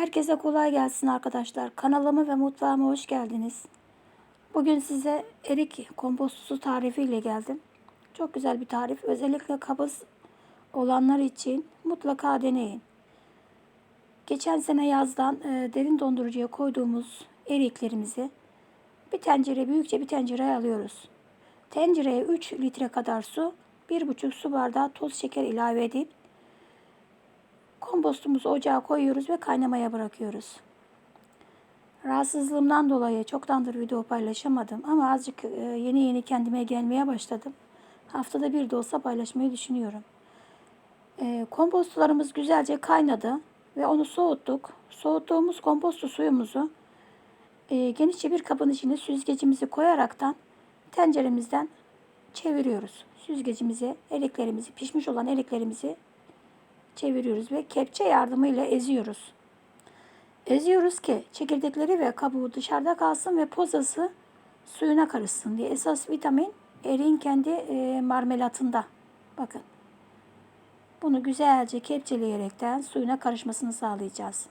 Herkese kolay gelsin arkadaşlar. Kanalıma ve mutfağıma hoş geldiniz. Bugün size erik kompostosu tarifiyle geldim. Çok güzel bir tarif. Özellikle kabız olanlar için mutlaka deneyin. Geçen sene yazdan e, derin dondurucuya koyduğumuz eriklerimizi bir tencere büyükçe bir tencereye alıyoruz. Tencereye 3 litre kadar su, 1,5 su bardağı toz şeker ilave edip Kompostumuzu ocağa koyuyoruz ve kaynamaya bırakıyoruz. Rahatsızlığımdan dolayı çoktandır video paylaşamadım ama azıcık e, yeni yeni kendime gelmeye başladım. Haftada bir de olsa paylaşmayı düşünüyorum. E, Kompostlarımız güzelce kaynadı ve onu soğuttuk. Soğuttuğumuz komposto suyumuzu e, genişçe bir kabın içine süzgecimizi koyaraktan tenceremizden çeviriyoruz. Süzgecimizi, eriklerimizi, pişmiş olan eriklerimizi çeviriyoruz ve kepçe yardımıyla eziyoruz. Eziyoruz ki çekirdekleri ve kabuğu dışarıda kalsın ve pozası suyuna karışsın diye. Esas vitamin eriğin kendi e, marmelatında. Bakın. Bunu güzelce kepçeleyerekten suyuna karışmasını sağlayacağız.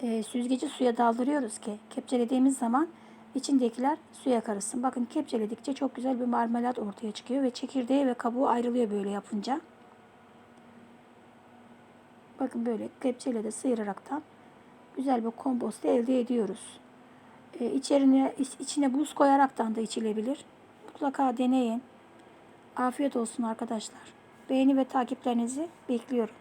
E, süzgeci suya daldırıyoruz ki kepçelediğimiz zaman içindekiler suya karışsın. Bakın kepçeledikçe çok güzel bir marmelat ortaya çıkıyor ve çekirdeği ve kabuğu ayrılıyor böyle yapınca. Bakın böyle kepçeyle de sıyıraraktan güzel bir kompost elde ediyoruz. Ee, içerine, içine buz koyaraktan da içilebilir. Mutlaka deneyin. Afiyet olsun arkadaşlar. Beğeni ve takiplerinizi bekliyorum.